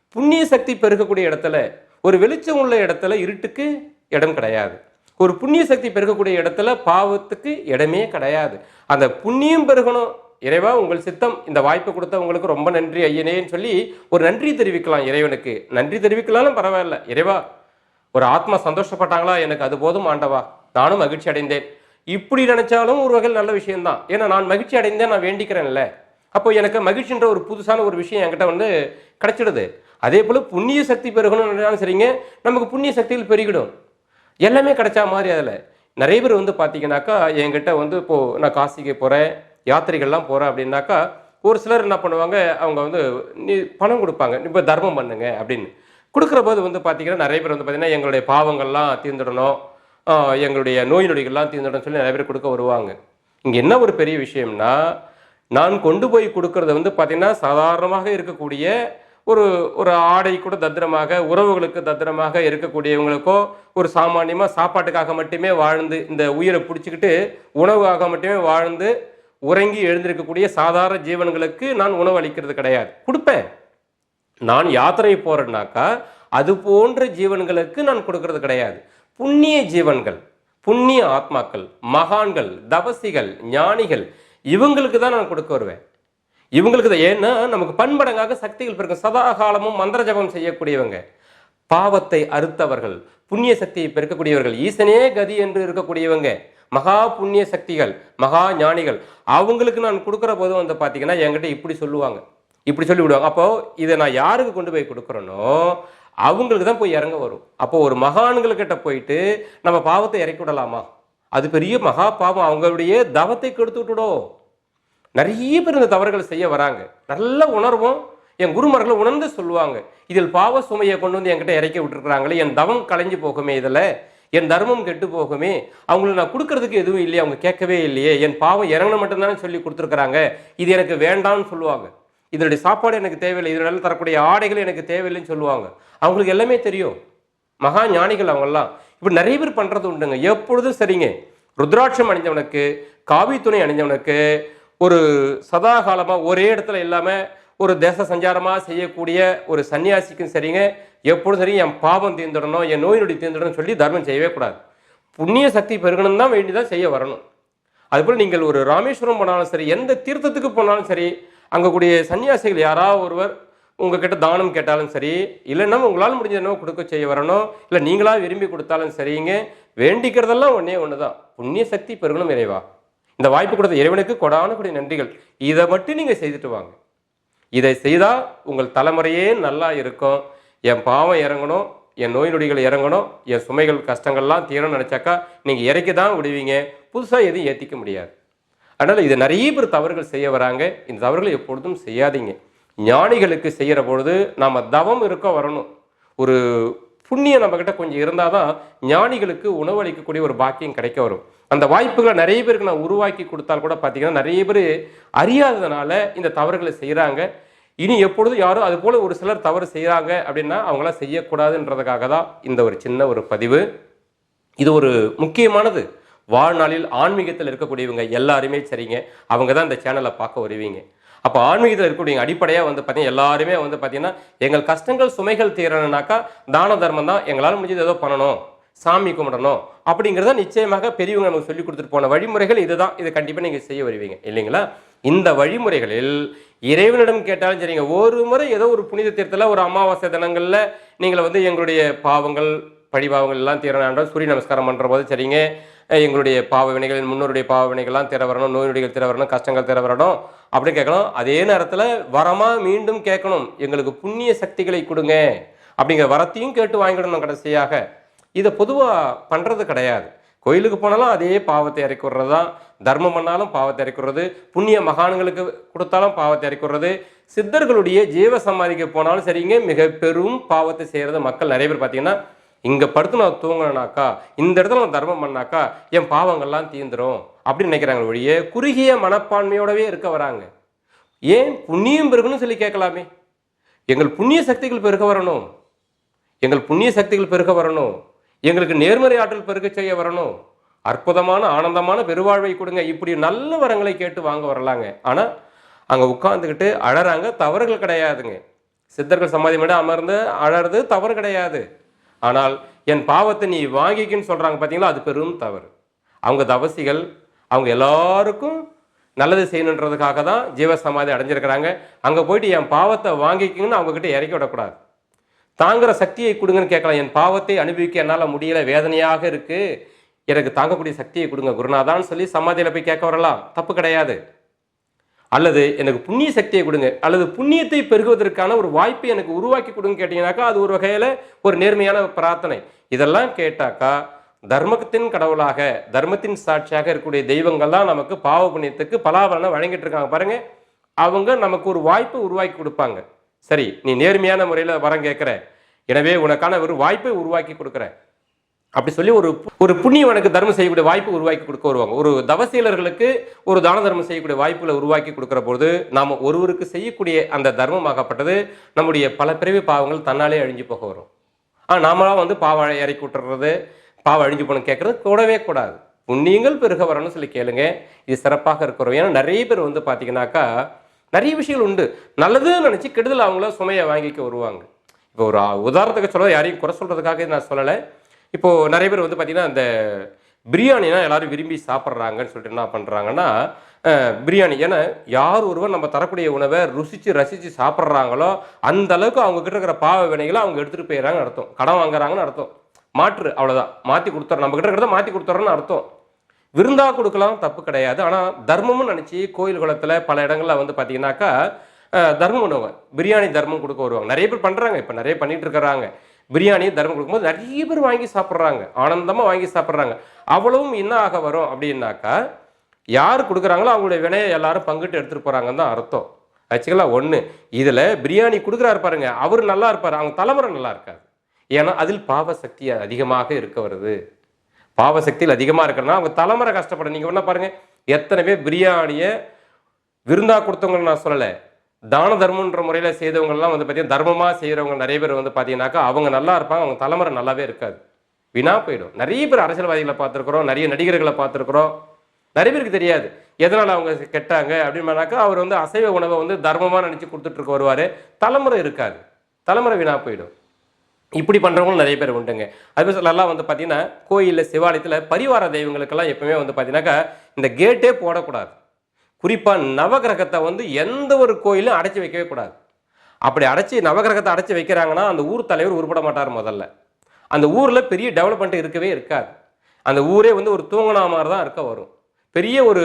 புண்ணிய சக்தி பெருகக்கூடிய இடத்துல ஒரு வெளிச்சம் உள்ள இடத்துல இருட்டுக்கு இடம் கிடையாது. ஒரு புண்ணிய சக்தி பெருகக்கூடிய இடத்துல பாவத்துக்கு இடமே கிடையாது. அந்த புண்ணியம் பெருகணும். இறைவா உங்கள் சித்தம் இந்த வாய்ப்பு கொடுத்த உங்களுக்கு ரொம்ப நன்றி ஐயனேன்னு சொல்லி ஒரு நன்றி தெரிவிக்கலாம் இறைவனுக்கு. நன்றி தெரிவிக்கலாலும் பரவாயில்ல. இறைவா ஒரு ஆத்மா சந்தோஷப்பட்டாங்களா? எனக்கு அது போதும் ஆண்டவா. நானும் மகிழ்ச்சி அடைந்தேன். இப்படி நினைச்சாலும் ஒரு வகையில் நல்ல விஷயம்தான். ஏன்னா நான் மகிழ்ச்சி அடைந்தேன் நான் வேண்டிக்கிறேன்ல. அப்போ எனக்கு மகிழ்ச்சின்ற ஒரு புதுசான ஒரு விஷயம் என்கிட்ட வந்து கிடைச்சிடுது. அதே போல் புண்ணிய சக்தி பெருகணும்னு நினைச்சாலும் சரிங்க நமக்கு புண்ணிய சக்திகள் பெருகிடும். எல்லாமே கிடைச்சா மாதிரி அதில். நிறைய பேர் வந்து பார்த்தீங்கன்னாக்கா என்கிட்ட வந்து இப்போது நான் காசிக்கு போகிறேன் யாத்திரைகள்லாம் போகிறேன் அப்படின்னாக்கா ஒரு சிலர் என்ன பண்ணுவாங்க அவங்க வந்து நீ பணம் கொடுப்பாங்க இப்போ தர்மம் பண்ணுங்க அப்படின்னு. கொடுக்குற போது வந்து பார்த்தீங்கன்னா நிறைய பேர் வந்து பார்த்தீங்கன்னா எங்களுடைய பாவங்கள்லாம் தீர்ந்துடணும். எங்களுடைய நோய் நொடிகள்லாம் தீர்ந்துடும் சொல்லி நிறைய பேர் கொடுக்க வருவாங்க. இங்கே என்ன ஒரு பெரிய விஷயம்னா நான் கொண்டு போய் கொடுக்கறத வந்து பார்த்தீங்கன்னா சாதாரணமாக இருக்கக்கூடிய ஒரு ஒரு ஆடை கூட தத்திரமாக உறவுகளுக்கு தத்திரமாக இருக்கக்கூடியவங்களுக்கோ ஒரு சாமானியமாக சாப்பாட்டுக்காக மட்டுமே வாழ்ந்து இந்த உயிரை பிடிச்சிக்கிட்டு உணவுக்காக மட்டுமே வாழ்ந்து உறங்கி எழுந்திருக்கக்கூடிய சாதாரண ஜீவன்களுக்கு நான் உணவு அளிக்கிறது கிடையாது. கொடுப்பேன். நான் யாத்திரை போறேன்னாக்கா அது போன்ற ஜீவன்களுக்கு நான் கொடுக்கறது கிடையாது. புண்ணிய ஜீவன்கள் புண்ணிய ஆத்மாக்கள் மகான்கள் தவசிகள் ஞானிகள் இவங்களுக்கு தான் நான் கொடுக்க வருவேன். இவங்களுக்கு தான் ஏன்னா நமக்கு பண்படங்காக சக்திகள் பிறகு சதா காலமும் மந்திர ஜபம் செய்யக்கூடியவங்க. பாவத்தை அறுத்தவர்கள் புண்ணிய சக்தியை பெருக்கக்கூடியவர்கள் ஈசனே கதி என்று இருக்கக்கூடியவங்க மகா புண்ணிய சக்திகள் மகா ஞானிகள் அவங்களுக்கு நான் கொடுக்குற போது வந்து பார்த்தீங்கன்னா என்கிட்ட இப்படி சொல்லுவாங்க. இப்படி சொல்லி விடுவாங்க அப்போ இதை நான் யாருக்கு கொண்டு போய் கொடுக்குறேனோ அவங்களுக்கு தான் போய் இறங்க வரும். அப்போ ஒரு மகான்கள்கிட்ட போயிட்டு நம்ம பாவத்தை இறக்கி விடலாமா? அது பெரிய மகா பாவம். அவங்களுடைய தவத்தை கெடுத்து விட்டுடும் நிறைய பேர் இந்த தவறுகளை செய்ய வராங்க. நல்ல உணர்வும். என் குருமார்களை உணர்ந்து சொல்லுவாங்க. இதில் பாவ சுமையை கொண்டு வந்து என்கிட்ட இறக்கி விட்டுருக்குறாங்களே என் தவம் கலைஞ்சு போகுமே இதில் என் தர்மம் கெட்டு போகுமே அவங்களுக்கு நான் கொடுக்கறதுக்கு எதுவும் இல்லையே அவங்க கேட்கவே இல்லையே என் பாவம் இறங்கணும் மட்டும்தானே சொல்லி கொடுத்துருக்குறாங்க இது எனக்கு வேண்டாம்னு சொல்லுவாங்க. இதனுடைய சாப்பாடு எனக்கு தேவையில்லை இதனால தரக்கூடிய ஆடைகள் எனக்கு தேவையில்லைன்னு சொல்லுவாங்க. அவங்களுக்கு எல்லாமே தெரியும். மகா ஞானிகள் அவங்கெல்லாம். இப்படி நிறைய பேர் பண்ணுறது உண்டுங்க. எப்பொழுதும் சரிங்க. ருத்ராட்சம் அணிஞ்சவனுக்கு காவி துணை அணிஞ்சவனுக்கு ஒரு சதா காலமாக ஒரே இடத்துல இல்லாமல் ஒரு தேச சஞ்சாரமாக செய்யக்கூடிய ஒரு சன்னியாசிக்கும் சரிங்க. எப்பொழுதும் சரி என் பாவம் தீர்ந்துடணும் என் நோய் நொடி தீர்ந்துடணும் சொல்லி தர்மம் செய்யவே கூடாது. புண்ணிய சக்தி பெருகணும் தான் வேண்டி தான் செய்ய வரணும். அதுபோல் நீங்கள் ஒரு ராமேஸ்வரம் போனாலும் சரி எந்த தீர்த்தத்துக்கு போனாலும் சரி அங்கே கூடிய சன்னியாசிகள் யாராவது ஒருவர் உங்ககிட்ட தானம் கேட்டாலும் சரி இல்லைன்னா உங்களால் முடிஞ்ச என்னவோ கொடுக்க செய்ய வரணும் இல்லை நீங்களாக விரும்பி கொடுத்தாலும் சரிங்க வேண்டிக்கிறதெல்லாம் ஒன்றே ஒன்று தான் புண்ணிய சக்தி பெருகணும் இறைவா. இந்த வாய்ப்பு கொடுத்த இறைவனுக்கு கொடான கூடிய நன்றிகள். இதை மட்டும் நீங்கள் செய்துட்டு வாங்க. இதை செய்தால் உங்கள் தலைமுறையே நல்லா இருக்கும். என் பாவம் இறங்கணும் என் நோய் நொடிகள் இறங்கணும் என் சுமைகள் கஷ்டங்கள்லாம் தீரணும்னு நினச்சாக்கா நீங்கள் இறக்கி தான் விடுவீங்க. புதுசாக எதுவும் ஏற்றிக்க முடியாது. அதனால் இதை நிறைய பேர் தவறுகள் செய்ய வராங்க. இந்த தவறுகளை எப்பொழுதும் செய்யாதீங்க. ஞானிகளுக்கு செய்கிற பொழுது நாம் தவம் இருக்க வரணும். ஒரு புண்ணியம் நம்மக்கிட்ட கொஞ்சம் இருந்தால் தான் ஞானிகளுக்கு உணவளிக்கக்கூடிய ஒரு பாக்கியம் கிடைக்க வரும். அந்த வாய்ப்புகளை நிறைய பேருக்கு நான் உருவாக்கி கொடுத்தால் கூட பார்த்தீங்கன்னா நிறைய பேர் அறியாததுனால இந்த தவறுகளை செய்கிறாங்க இனி எப்பொழுதும் யாரும் அது போல் ஒரு சிலர் தவறு செய்கிறாங்க அப்படின்னா அவங்களாம் செய்யக்கூடாதுன்றதுக்காக தான் இந்த ஒரு சின்ன ஒரு பதிவு. இது ஒரு முக்கியமானது. வாழ்நாளில் ஆன்மீகத்தில் இருக்கக்கூடியவங்க எல்லாருமே சரிங்க. அவங்க தான் இந்த சேனலை பார்க்க வருவீங்க. அப்போ ஆன்மீகத்தில் இருக்கக்கூடிய அடிப்படையாக வந்து பார்த்தீங்கன்னா எல்லாருமே வந்து பார்த்தீங்கன்னா எங்கள் கஷ்டங்கள் சுமைகள் தீரணுனாக்கா தான தர்மம் தான் எங்களால் முடிஞ்சது ஏதோ பண்ணணும். சாமி கும்பிடணும். அப்படிங்கிறத நிச்சயமாக பெரியவங்க நமக்கு சொல்லி கொடுத்துட்டு போன வழிமுறைகள் இதுதான். இதை கண்டிப்பாக நீங்கள் செய்ய வருவீங்க. இல்லைங்களா? இந்த வழிமுறைகளில் இறைவனிடம் கேட்டாலும் சரிங்க. ஒரு முறை ஏதோ ஒரு புனித தீர்த்தத்தில் ஒரு அமாவாசை தினங்களில் நீங்கள் வந்து எங்களுடைய பாவங்கள் பழிபாவங்கள் எல்லாம் தீரணும் சூரிய நமஸ்காரம் பண்ணுற போது சரிங்க. எங்களுடைய பாவ வினைகள் முன்னோருடைய பாவ வினைகள்லாம் தீர வரணும் நோய் நொடிகள் திற வரணும் கஷ்டங்கள் திற வரணும் அப்படின்னு கேட்கணும். அதே நேரத்தில் வரமாக மீண்டும் கேட்கணும். எங்களுக்கு புண்ணிய சக்திகளை கொடுங்க அப்படிங்கிற வரத்தையும் கேட்டு வாங்கிடணும் கடைசியாக. இதை பொதுவாக பண்ணுறது கிடையாது. கோயிலுக்கு போனாலும் அதே பாவத்தை இறக்கி விடுறது தான் தர்மம் பண்ணாலும் பாவத்தை இறக்கி விடுறது. புண்ணிய மகான்களுக்கு கொடுத்தாலும் பாவத்தை இறக்கி விடுறது. சித்தர்களுடைய ஜீவ சமாதிக்கு போனாலும் சரிங்க மிக பெரும் பாவத்தை செய்கிறது மக்கள் நிறைய பேர் பார்த்தீங்கன்னா இங்கே படுத்து நான் தூங்கினாக்கா இந்த இடத்துல நான் தர்மம் பண்ணாக்கா என் பாவங்கள்லாம் தீந்துரும் அப்படின்னு நினைக்கிறாங்க ஒழிய குறுகிய மனப்பான்மையோடவே இருக்க வராங்க. ஏன்? புண்ணியம் பெருகணும்னு சொல்லி கேட்கலாமே. எங்கள் புண்ணிய சக்திகள் பெருக வரணும். எங்கள் புண்ணிய சக்திகள் பெருக வரணும். எங்களுக்கு நேர்மறை ஆற்றல் பெருக செய்ய வரணும். அற்புதமான ஆனந்தமான பெருவாழ்வை கொடுங்க. இப்படி நல்ல வரங்களை கேட்டு வாங்க வரலாங்க. ஆனால் அங்கே உட்காந்துக்கிட்டு அழறாங்க. தவறுகள் கிடையாதுங்க. சித்தர்கள் சமாதி மேட அமர்ந்து அழறது தவறு கிடையாது. ஆனால் என் பாவத்தை நீ வாங்கிக்கின்னு சொல்கிறாங்க பார்த்தீங்களா அது பெரும் தவறு. அவங்க தவசிகள் அவங்க எல்லாருக்கும் நல்லது செய்யணுன்றதுக்காக தான் ஜீவ சமாதி அடைஞ்சிருக்கிறாங்க. அங்கே போயிட்டு என் பாவத்தை வாங்கிக்கிங்கன்னு அவங்கக்கிட்ட இறக்கி விடக்கூடாது. தாங்குற சக்தியை கொடுங்கன்னு கேட்கலாம். என் பாவத்தை அனுபவிக்க என்னால் முடியல வேதனையாக இருக்குது எனக்கு தாங்கக்கூடிய சக்தியை கொடுங்க. குருநாதான்னு சொல்லி சமாதியில் போய் கேட்க வரலாம் தப்பு கிடையாது. அல்லது எனக்கு புண்ணிய சக்தியை கொடுங்க அல்லது புண்ணியத்தை பெருகுவதற்கான ஒரு வாய்ப்பை எனக்கு உருவாக்கி கொடுங்க கேட்டீங்கன்னாக்கா அது ஒரு வகையில் ஒரு நேர்மையான பிரார்த்தனை. இதெல்லாம் கேட்டாக்கா தர்மத்தின் கடவுளாக தர்மத்தின் சாட்சியாக இருக்கக்கூடிய தெய்வங்கள்லாம் நமக்கு பாவ புண்ணியத்துக்கு பலாபலனை வழங்கிட்டு இருக்காங்க. பாருங்க அவங்க நமக்கு ஒரு வாய்ப்பை உருவாக்கி கொடுப்பாங்க. சரி நீ நேர்மையான முறையில் வரம் கேட்குற. எனவே உனக்கான ஒரு வாய்ப்பை உருவாக்கி கொடுக்குறேன் அப்படி சொல்லி ஒரு ஒரு புண்ணியவனுக்கு தர்மம் செய்யக்கூடிய வாய்ப்பு உருவாக்கி கொடுக்க வருவாங்க. ஒரு தவசீலர்களுக்கு ஒரு தான தர்மம் செய்யக்கூடிய வாய்ப்புகளை உருவாக்கி கொடுக்குற பொழுது நாம் ஒருவருக்கு செய்யக்கூடிய அந்த தர்மமாகப்பட்டது நம்முடைய பல பிறவி பாவங்கள் தன்னாலே அழிஞ்சு போக வரும். ஆனால் நாமளாம் வந்து பாவ இறக்கி விட்டுறது பாவம் அழிஞ்சு போகணும் கேட்குறது கூடவே கூடாது. புண்ணியங்கள் பெருக வரணும்னு சொல்லி கேளுங்க. இது சிறப்பாக இருக்கிறோம். ஏன்னா நிறைய பேர் வந்து பார்த்தீங்கன்னாக்கா நிறைய விஷயங்கள் உண்டு. நல்லதுன்னு நினச்சி கெடுதல் அவங்கள சுமையை வாங்கிக்க வருவாங்க. இப்போ ஒரு உதாரணத்துக்கு சொல்ல யாரையும் குறை சொல்கிறதுக்காக நான் சொல்லலை. இப்போது நிறைய பேர் வந்து பார்த்திங்கன்னா அந்த பிரியாணினா எல்லாரும் விரும்பி சாப்பிட்றாங்கன்னு சொல்லிட்டு என்ன பண்ணுறாங்கன்னா பிரியாணி. ஏன்னா யார் ஒருவர் நம்ம தரக்கூடிய உணவை ருசித்து ரசித்து சாப்பிட்றாங்களோ அந்த அளவுக்கு அவங்க கிட்ட இருக்கிற பாவ வினைகளை அவங்க எடுத்துகிட்டு போயிடறாங்கன்னு அர்த்தம். கடன் வாங்குறாங்கன்னு அர்த்தம். மாற்று அவ்வளோதான் மாற்றி கொடுத்துறோம் நம்ம கிட்ட இருக்கிறத மாற்றி கொடுத்துறோன்னு அர்த்தம். விருந்தா கொடுக்கலாம் தப்பு கிடையாது. ஆனால் தர்மம்னு நினச்சி கோயில் குளத்தில் பல இடங்களில் வந்து பார்த்தீங்கன்னாக்கா தர்மம் பண்ணுவாங்க. பிரியாணி தர்மம் கொடுக்க வருவாங்க. நிறைய பேர் பண்ணுறாங்க இப்போ நிறைய பண்ணிகிட்டு இருக்கிறாங்க. பிரியாணி தர்மம் கொடுக்கும்போது நிறைய பேர் வாங்கி சாப்பிட்றாங்க. ஆனந்தமாக வாங்கி சாப்பிட்றாங்க. அவ்வளவும் என்ன ஆக வரும் அப்படின்னாக்கா யார் கொடுக்குறாங்களோ அவங்களுடைய வினையை எல்லாரும் பங்கிட்டு எடுத்துகிட்டு போகிறாங்கன்னு தான் அர்த்தம். ஆக்சுவலாக ஒன்று இதில் பிரியாணி கொடுக்குறாரு பாருங்க அவர் நல்லா இருப்பார் அவங்க தலைமுறை நல்லா இருக்காது. ஏன்னா அதில் பாவசக்தி அதிகமாக இருக்க வருது. பாவசக்தியில் அதிகமாக இருக்கிறதுனா அவங்க தலைமுறை கஷ்டப்படும் நீங்கள் என்ன பாருங்கள் எத்தனை பேர் பிரியாணியை விருந்தா கொடுத்தவங்கன்னு நான் சொல்லலை. தான தர்மன்ற முறையில் செய்தவங்கள்லாம் வந்து பார்த்தீங்கன்னா தர்மமாக செய்கிறவங்க நிறைய பேர் வந்து பார்த்தீங்கன்னாக்கா அவங்க நல்லா இருப்பாங்க அவங்க தலைமுறை நல்லாவே இருக்காது. வீணா போயிடும். நிறைய பேர் அரசியல்வாதிகளை பார்த்துருக்குறோம் நிறைய நடிகர்களை பார்த்துருக்குறோம். நிறைய பேருக்கு தெரியாது. எதனால் அவங்க கெட்டாங்க அப்படின்னாக்கா அவர் வந்து அசைவ உணவை வந்து தர்மமாக நினச்சி கொடுத்துட்ருக்க வருவார். தலைமுறை இருக்காது. தலைமுறை வீணா போயிடும். இப்படி பண்ணுறவங்களும் நிறைய பேர் உண்டுங்க. அது சொல்லலாம் வந்து பார்த்தீங்கன்னா கோயிலில் சிவாலயத்தில் பரிவார தெய்வங்களுக்கெல்லாம் எப்பவுமே வந்து பார்த்தீங்கன்னாக்கா இந்த கேட்டே போடக்கூடாது. குறிப்பாக நவகிரகத்தை வந்து எந்த ஒரு கோயிலும் அடைச்சி வைக்கவே கூடாது. அப்படி அடைச்சி நவகிரகத்தை அடைச்சி வைக்கிறாங்கன்னா அந்த ஊர் தலைவர் உருப்பட மாட்டார் முதல்ல. அந்த ஊரில் பெரிய டெவலப்மெண்ட் இருக்கவே இருக்காது. அந்த ஊரே வந்து ஒரு தூங்கினா மாதிரி தான் இருக்க வரும். பெரிய ஒரு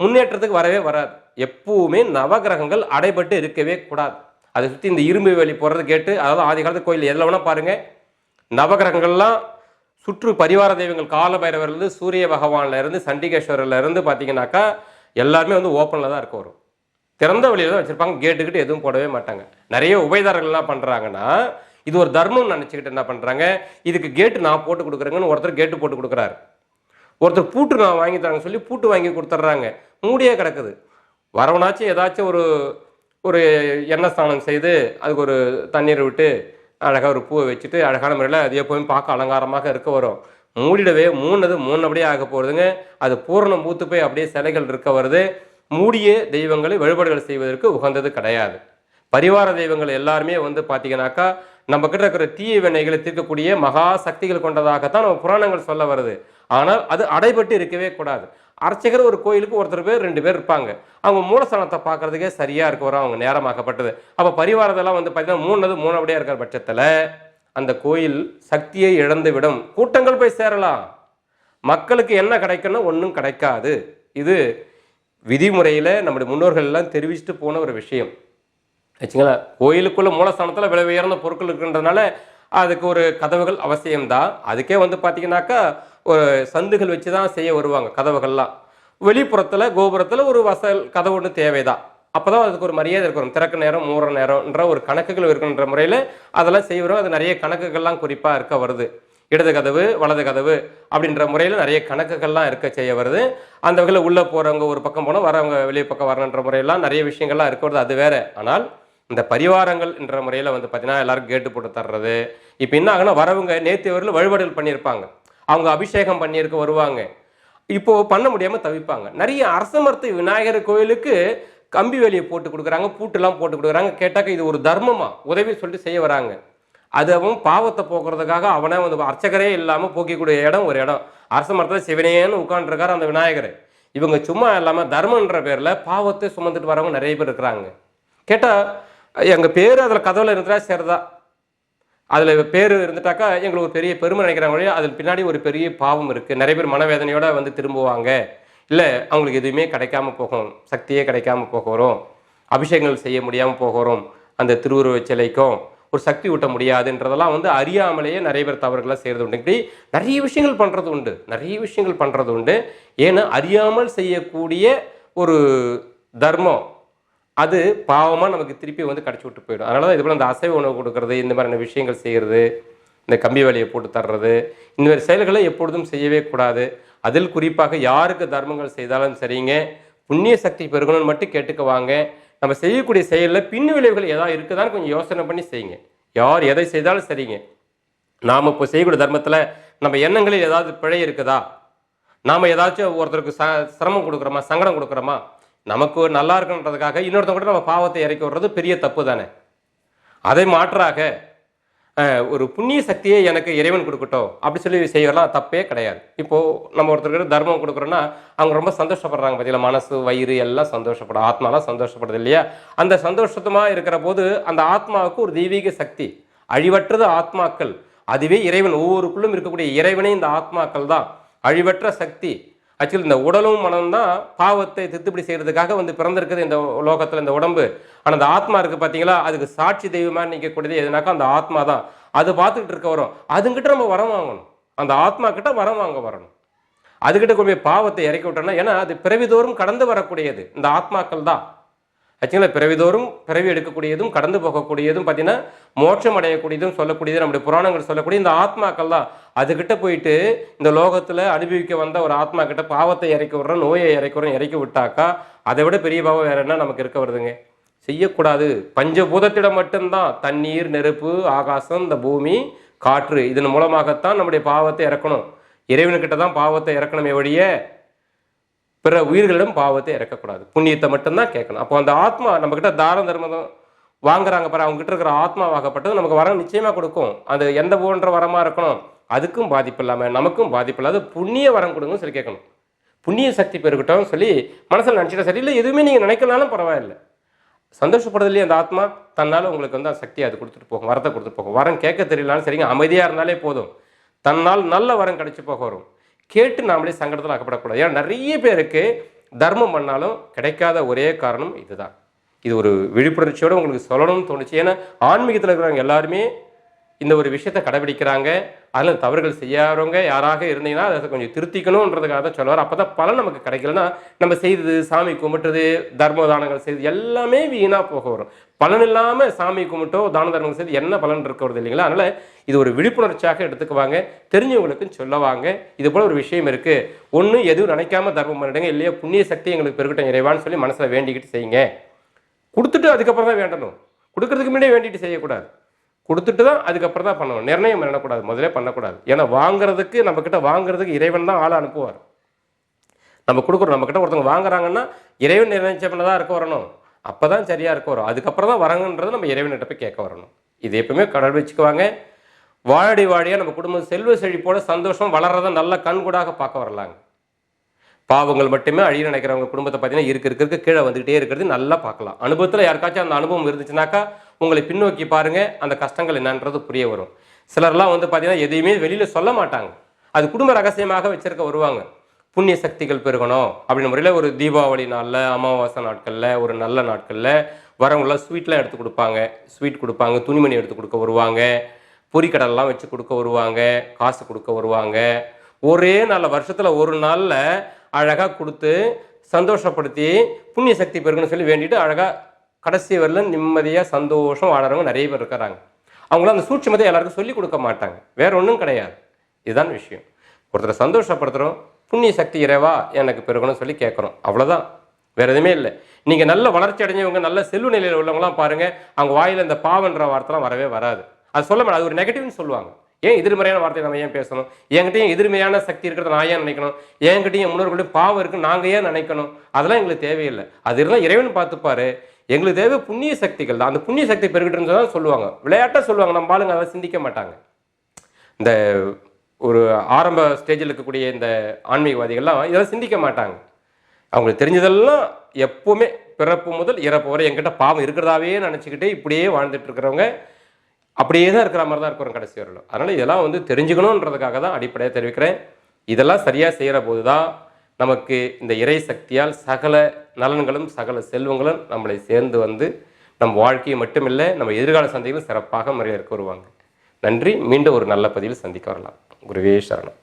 முன்னேற்றத்துக்கு வரவே வராது. எப்பவுமே நவகிரகங்கள் அடைபட்டு இருக்கவே கூடாது. அதை சுற்றி இந்த இரும்பு வேலி போடுறது கேட்டு அதாவது ஆதி காலத்து கோயில் எதில் வேணால் பாருங்கள் நவகிரகங்கள்லாம் சுற்று பரிவார தெய்வங்கள் காலபைரவர்லேருந்து சூரிய பகவான்லேருந்து சண்டிகேஸ்வரர்லேருந்து பார்த்தீங்கன்னாக்கா எல்லாருமே வந்து ஓப்பனில் தான் இருக்க வரும். திறந்த வழியில தான் வச்சுருப்பாங்க. கேட்டுக்கிட்டு எதுவும் போடவே மாட்டாங்க. நிறைய உபயதாரர்கள் என்ன பண்ணுறாங்கன்னா இது ஒரு தர்மம்னு நினச்சிக்கிட்டு என்ன பண்ணுறாங்க இதுக்கு கேட்டு நான் போட்டு கொடுக்குறேங்கன்னு ஒருத்தர் கேட்டு போட்டு கொடுக்குறாரு. ஒருத்தர் பூட்டு நான் வாங்கி தரேன்னு சொல்லி பூட்டு வாங்கி கொடுத்துட்றாங்க. மூடியே கிடக்குது. வரவனாச்சும் ஏதாச்சும் ஒரு ஒரு எண்ணெய் ஸ்நானம் செய்து அதுக்கு ஒரு தண்ணீர் விட்டு அழகாக ஒரு பூவை வச்சுட்டு அழகான முறையில் அது எப்போவுமே பார்க்க அலங்காரமாக இருக்க வரும். மூடிடவே மூணது மூணபடியே ஆக போகிறதுங்க அது பூரணம் பூத்து போய் அப்படியே சிலைகள் இருக்க வருது. மூடிய தெய்வங்களை வழிபாடுகள் செய்வதற்கு உகந்தது கிடையாது. பரிவார தெய்வங்கள் எல்லாருமே வந்து பார்த்தீங்கன்னாக்கா நம்ம கிட்ட இருக்கிற தீய வினைகளை தீர்க்கக்கூடிய மகா சக்திகள் கொண்டதாகத்தான் நம்ம புராணங்கள் சொல்ல வருது. ஆனால் அது அடைபட்டு இருக்கவே கூடாது. அர்ச்சகர் ஒரு கோயிலுக்கு ஒருத்தர் பேர் ரெண்டு பேர் இருப்பாங்க. அவங்க மூலஸ்தானத்தை பார்க்கறதுக்கே சரியா இருக்க வரும் அவங்க நேரமாக்கப்பட்டது. அப்போ பரிவாரத்தெல்லாம் வந்து பார்த்தீங்கன்னா மூணு மூணு அப்படியே இருக்கிற பட்சத்தில் அந்த கோயில் சக்தியை இழந்து விடும் கூட்டங்கள் போய் சேரலாம். மக்களுக்கு என்ன கிடைக்கணும் ஒன்றும் கிடைக்காது. இது விதிமுறையில் நம்முடைய முன்னோர்கள் எல்லாம் தெரிவிச்சுட்டு போன ஒரு விஷயம். வச்சுங்களா கோயிலுக்குள்ள மூலஸ்தானத்தில் விலை உயர்ந்த பொருட்கள் இருக்கின்றனால அதுக்கு ஒரு கதவுகள் அவசியம்தான். அதுக்கே வந்து பார்த்தீங்கன்னாக்கா ஒரு சந்துகள் வச்சு தான் செய்ய வருவாங்க கதவுகள்லாம். வெளிப்புறத்தில் கோபுரத்தில் ஒரு வசல் கதவு ஒன்று தேவைதான். அப்போ தான் அதுக்கு ஒரு மரியாதை இருக்கணும் திறக்க நேரம் மூற நேரம்ன்ற ஒரு கணக்குகள் இருக்குன்ற முறையில் அதெல்லாம் செய்கிறோம் அது நிறைய கணக்குகள்லாம் குறிப்பாக இருக்க வருது. இடது கதவு வலது கதவு அப்படின்ற முறையில் நிறைய கணக்குகள்லாம் இருக்க செய்ய வருது. அந்த வகையில் உள்ளே போகிறவங்க ஒரு பக்கம் போனால் வரவங்க வெளியே பக்கம் வரணுன்ற முறையெல்லாம் நிறைய விஷயங்கள்லாம் இருக்க வருது. அது வேற. ஆனால் இந்த பரிவாரங்கள் என்ற முறையில் வந்து பார்த்தீங்கன்னா எல்லாரும் கேட்டு போட்டு தர்றது. இப்போ என்ன ஆகுனா வரவங்க நேற்று வரையில் வழிபாடுகள் பண்ணியிருப்பாங்க. அவங்க அபிஷேகம் பண்ணியிருக்க வருவாங்க. இப்போ பண்ண முடியாமல் தவிப்பாங்க. நிறைய அரசமரத்து விநாயகர் கோயிலுக்கு கம்பி வேலியை போட்டு கொடுக்குறாங்க பூட்டெல்லாம் போட்டு கொடுக்குறாங்க. கேட்டாக்க இது ஒரு தர்மமா? உதவி சொல்லிட்டு செய்ய வராங்க. அது அவன் பாவத்தை போக்குறதுக்காக அவனே வந்து அர்ச்சகரே இல்லாமல் போக்கக்கூடிய இடம் ஒரு இடம். அரச மரத்தில் சிவனேன்னு உட்காந்துருக்காரு அந்த விநாயகர். இவங்க சும்மா இல்லாமல் தர்மன்ற பேரில் பாவத்தை சுமந்துட்டு வரவங்க நிறைய பேர் இருக்கிறாங்க. கேட்டால் எங்கள் பேர் அதில் கதவில் இருந்தா சரிதான் அதில் பேர் இருந்துட்டாக்கா எங்களுக்கு ஒரு பெரிய பெருமை நினைக்கிறாங்க ஒழிய அதில் பின்னாடி ஒரு பெரிய பாவம் இருக்குது நிறைய பேர் மனவேதனையோடு வந்து திரும்புவாங்க. இல்லை அவங்களுக்கு எதுவுமே கிடைக்காம போகும். சக்தியே கிடைக்காம போகிறோம். அபிஷேகங்கள் செய்ய முடியாமல் போகிறோம். அந்த திருவுருவச் சிலைக்கும் ஒரு சக்தி ஊட்ட முடியாதுன்றதெல்லாம் வந்து அறியாமலேயே நிறைய பேர் தவறுகளை செய்கிறது உண்டு. இப்படி நிறைய விஷயங்கள் பண்ணுறது உண்டு. நிறைய விஷயங்கள் பண்ணுறது உண்டு. ஏன்னா அறியாமல் செய்யக்கூடிய ஒரு தர்மம் அது பாவமாக நமக்கு திருப்பி வந்து கிடச்சி விட்டு போயிடும். அதனால தான் இது போல் அந்த அசைவ உணவு கொடுக்கறது இந்த மாதிரியான விஷயங்கள் செய்கிறது இந்த கம்பி வேலையை போட்டு தர்றது இந்த மாதிரி செயல்களை எப்பொழுதும் செய்யவே கூடாது. அதில் குறிப்பாக யாருக்கு தர்மங்கள் செய்தாலும் சரிங்க புண்ணிய சக்தி பெருகணும்னு மட்டும் கேட்டுக்குவாங்க. நம்ம செய்யக்கூடிய செயலில் பின் விளைவுகள் ஏதாவது இருக்குதான்னு கொஞ்சம் யோசனை பண்ணி செய்யுங்க. யார் எதை செய்தாலும் சரிங்க. நாம் இப்போ செய்யக்கூடிய தர்மத்தில் நம்ம எண்ணங்களில் ஏதாவது பிழை இருக்குதா? நாம் ஏதாச்சும் ஒருத்தருக்கு ச சிரமம் கொடுக்குறோமா சங்கடம் கொடுக்குறோமா? நமக்கு நல்லா இருக்கணுன்றதுக்காக இன்னொருத்தவங்க கூட நம்ம பாவத்தை இறக்கி விடுறது பெரிய தப்பு தானே. அதை மாற்றாக ஒரு புண்ணிய சக்தியை எனக்கு இறைவன் கொடுக்கட்டும். அப்படி சொல்லி செய்யலாம் தப்பே கிடையாது. இப்போது நம்ம ஒருத்தருக்கு தர்மம் கொடுக்குறோன்னா அவங்க ரொம்ப சந்தோஷப்படுறாங்க பார்த்தீங்களா மனசு வயிறு எல்லாம் சந்தோஷப்படும். ஆத்மாலாம் சந்தோஷப்படுது இல்லையா? அந்த சந்தோஷத்தமாக இருக்கிற போது அந்த ஆத்மாவுக்கு ஒரு தெய்வீக சக்தி. அழிவற்றது ஆத்மாக்கள். அதுவே இறைவன். ஒவ்வொருக்குள்ளும் இருக்கக்கூடிய இறைவனே இந்த ஆத்மாக்கள் தான் அழிவற்ற சக்தி. ஆக்சுவலி இந்த உடலும் மனம் தான் பாவத்தை தித்துப்படி செய்கிறதுக்காக வந்து பிறந்திருக்குது இந்த லோகத்தில் இந்த உடம்பு. ஆனால் அந்த ஆத்மா இருக்குது பார்த்தீங்களா அதுக்கு சாட்சி தெய்வமாக நிற்கக்கூடியது எதுனாக்கா அந்த ஆத்மா தான். அது பார்த்துக்கிட்டு இருக்க வரும். அதுங்கிட்ட நம்ம வரம் வாங்கணும். அந்த ஆத்மா கிட்ட வரம் வாங்க வரணும். அதுக்கிட்ட கொண்டு போய் பாவத்தை இறக்கி விட்டோம்னா ஏன்னா அது பிறவிதோறும் கடந்து வரக்கூடியது. இந்த ஆத்மாக்கள் தான். ஆக்சுவலாக பிறவிதோறும் பிறவி எடுக்கக்கூடியதும் கடந்து போகக்கூடியதும் பார்த்தீங்கன்னா மோட்சம் அடையக்கூடியதும் சொல்லக்கூடியது நம்முடைய புராணங்கள் சொல்லக்கூடிய இந்த ஆத்மாக்கள் தான். அதுகிட்ட போயிட்டு இந்த லோகத்தில் அனுபவிக்க வந்த ஒரு ஆத்மா கிட்ட பாவத்தை இறக்கி விடுறோம் நோயை இறக்கிறோம் இறக்கி விட்டாக்கா அதை விட பெரிய பாவம் வேற என்ன நமக்கு இருக்க வருதுங்க? செய்யக்கூடாது. பஞ்சபூதத்திடம் மட்டும்தான். தண்ணீர் நெருப்பு ஆகாசம் இந்த பூமி காற்று இதன் மூலமாகத்தான் நம்முடைய பாவத்தை இறக்கணும். இறைவனுக்கிட்ட தான் பாவத்தை இறக்கணுமே வழிய பிற உயிர்களிடம் பாவத்தை இறக்கக்கூடாது. புண்ணியத்தை மட்டும்தான் கேட்கணும். அப்போ அந்த ஆத்மா நம்மக்கிட்ட தாரம் தர்மம் வாங்குறாங்க பாரு அவங்க கிட்ட இருக்கிற ஆத்மாவாகப்பட்டது நமக்கு வரம் நிச்சயமா கொடுக்கும். அது எந்த போன்ற வரமா இருக்கணும் அதுக்கும் பாதிப்பு இல்லாம நமக்கும் பாதிப்பு இல்லாத புண்ணிய வரம் கொடுங்கன்னு சொல்லி கேட்கணும். புண்ணிய சக்தி பெருகட்டும் சொல்லி மனசில் நினச்சிட்டா சரி இல்லை எதுவுமே நீங்கள் நினைக்கலனாலும் பரவாயில்லை. சந்தோஷப்படுறது அந்த ஆத்மா தன்னால் உங்களுக்கு வந்து அந்த சக்தி அது கொடுத்துட்டு போகும் வரத்தை கொடுத்துட்டு போகும். வரம் கேட்க தெரியலான்னு சரிங்க அமைதியாக இருந்தாலே போதும். தன்னால் நல்ல வரம் கிடைச்சி போக வரும். கேட்டு நாமளே சங்கடத்தில் அகப்படக்கூடாது ஏன்னா நிறைய பேருக்கு தர்மம் பண்ணாலும் கிடைக்காத ஒரே காரணம் இதுதான். இது ஒரு விழிப்புணர்ச்சியோடு உங்களுக்கு சொல்லணும்னு தோணுச்சு. ஏன்னா ஆன்மீகத்தில் இருக்கிறவங்க எல்லாருமே இந்த ஒரு விஷயத்தை கடைபிடிக்கிறாங்க. அதில் தவறுகள் செய்யாதவங்க யாராக இருந்தீங்கன்னா அதை கொஞ்சம் திருத்திக்கணுன்றதுக்காக தான் சொல்லுவார். அப்போ தான் பலன் நமக்கு கிடைக்கலன்னா நம்ம செய்தது சாமி கும்பிட்டுறது தர்ம தானங்கள் செய்து எல்லாமே வீணாக போக வரும். பலன் இல்லாமல் சாமி கும்பிட்டோ தான தர்மங்கள் செய்து என்ன பலன் இருக்கிறது வருது இல்லைங்களா? அதனால் இது ஒரு விழிப்புணர்ச்சியாக எடுத்துக்குவாங்க. தெரிஞ்சவங்களுக்கும் சொல்லவாங்க. இது போல ஒரு விஷயம் இருக்குது ஒன்று எதுவும் நினைக்காம தர்மம் பண்ணிடுங்க. இல்லையா புண்ணிய சக்தி எங்களுக்கு பெருகட்டும் இறைவான்னு சொல்லி மனசில் வேண்டிக்கிட்டு செய்யுங்க. கொடுத்துட்டு அதுக்கப்புறம் தான் வேண்டணும். கொடுக்கறதுக்கு முன்னாடியே வேண்டிட்டு செய்யக்கூடாது. கொடுத்துட்டு தான் அதுக்கப்புறம் தான் பண்ணணும். நிர்ணயம் பண்ணக்கூடாது. முதல்ல பண்ணக்கூடாது. ஏன்னா வாங்குறதுக்கு நம்மக்கிட்ட வாங்குறதுக்கு இறைவன் தான் ஆளை அனுப்புவார். நம்ம கொடுக்குறோம். நம்மக்கிட்ட ஒருத்தவங்க வாங்குறாங்கன்னா இறைவன் நிர்ணயிச்ச தான் இருக்க வரணும். அப்போ தான் சரியாக இருக்க வரும். அதுக்கப்புறம் தான் வரங்கன்றது நம்ம இறைவன்கிட்ட போய் கேட்க வரணும். இது எப்பவுமே கடல் வச்சுக்குவாங்க. வாழடி வாழியாக நம்ம குடும்பம் செல்வ செழிப்போட சந்தோஷம் வளர்றதை நல்ல கண்கூடாக பார்க்க வரலாங்க. பாவங்கள் மட்டுமே அழிய நினைக்கிறவங்க குடும்பத்தை பார்த்தீங்கன்னா இருக்க இருக்க இருக்க கீழே வந்துகிட்டே இருக்கிறது நல்லா பார்க்கலாம். அனுபவத்தில் யாருக்காச்சும் அந்த அனுபவம் இருந்துச்சுனாக்கா உங்களை பின்னோக்கி பாருங்கள் அந்த கஷ்டங்கள் என்னன்றது புரிய வரும். சிலர்லாம் வந்து பார்த்தீங்கன்னா எதையுமே வெளியில் சொல்ல மாட்டாங்க. அது குடும்ப ரகசியமாக வச்சிருக்க வருவாங்க. புண்ணிய சக்திகள் பெருகணும் அப்படின்ற முறையில் ஒரு தீபாவளி நாளில் அமாவாசை நாட்களில் ஒரு நல்ல நாட்களில் வரவங்களாம் ஸ்வீட்லாம் எடுத்து கொடுப்பாங்க. ஸ்வீட் கொடுப்பாங்க துணிமணி எடுத்து கொடுக்க வருவாங்க. பொறிக்கடலாம் வச்சு கொடுக்க வருவாங்க. காசு கொடுக்க வருவாங்க. ஒரே நாளில் வருஷத்தில் ஒரு நாளில் அழகாக கொடுத்து சந்தோஷப்படுத்தி புண்ணிய சக்தி பெருகுன்னு சொல்லி வேண்டிட்டு அழகாக கடைசி வரல நிம்மதியாக சந்தோஷம் வாழறவங்க நிறைய பேர் இருக்கிறாங்க. அவங்களாம் அந்த சூட்சமத்தை எல்லாருக்கும் சொல்லி கொடுக்க மாட்டாங்க. வேற ஒன்றும் கிடையாது. இதுதான் விஷயம். ஒருத்தரை சந்தோஷப்படுத்துகிறோம் புண்ணிய சக்தி இறைவா எனக்கு பெருகணும்னு சொல்லி கேட்குறோம். அவ்வளோதான் வேற எதுவுமே இல்லை. நீங்கள் நல்ல வளர்ச்சி அடைஞ்சவங்க நல்ல செல்வ நிலையில் உள்ளவங்களாம் பாருங்கள் அவங்க வாயில் இந்த பாவன்ற வார்த்தைலாம் வரவே வராது. அது சொல்ல முடியாது அது ஒரு நெகட்டிவ்னு சொல்லுவாங்க. ஏன் எதிர்மறையான வார்த்தையை நம்ம ஏன் பேசணும்? என்கிட்டயும் எதிர்மையான சக்தி இருக்கிறத நான் ஏன் நினைக்கணும்? என்கிட்டயும் முன்னோர்களையும் பாவம் இருக்குன்னு நாங்கள் ஏன் நினைக்கணும்? அதெல்லாம் எங்களுக்கு தேவையில்லை. அது இருந்தால் இறைவன் பார்த்துப்பாரு. எங்களுக்கு தேவை புண்ணிய சக்திகள் தான். அந்த புண்ணிய சக்தி பெருகிட்டு தான் சொல்லுவாங்க. விளையாட்டாக சொல்லுவாங்க. நம்ம ஆளுங்க அதை சிந்திக்க மாட்டாங்க. இந்த ஒரு ஆரம்ப ஸ்டேஜில் இருக்கக்கூடிய இந்த ஆன்மீகவாதிகள்லாம் இதெல்லாம் சிந்திக்க மாட்டாங்க. அவங்களுக்கு தெரிஞ்சதெல்லாம் எப்போவுமே பிறப்பு முதல் இறப்பு வரை எங்கிட்ட பாவம் இருக்கிறதாவே நினச்சிக்கிட்டே இப்படியே வாழ்ந்துட்டு இருக்கிறவங்க அப்படியே தான் இருக்கிற மாதிரி தான் இருக்கிறோம் கடைசி வரலும் அதனால் இதெல்லாம் வந்து தெரிஞ்சுக்கணுன்றதுக்காக தான் அடிப்படையாக தெரிவிக்கிறேன். இதெல்லாம் சரியாக செய்கிற போது தான் நமக்கு இந்த இறை சக்தியால் சகல நலன்களும் சகல செல்வங்களும் நம்மளை சேர்ந்து வந்து நம் வாழ்க்கையை மட்டுமில்லை நம்ம எதிர்கால சந்தைகளும் சிறப்பாக முறையில் இருக்க வருவாங்க நன்றி. மீண்டும் ஒரு நல்ல பதிவில் சந்திக்க வரலாம். குருவே சரணம்.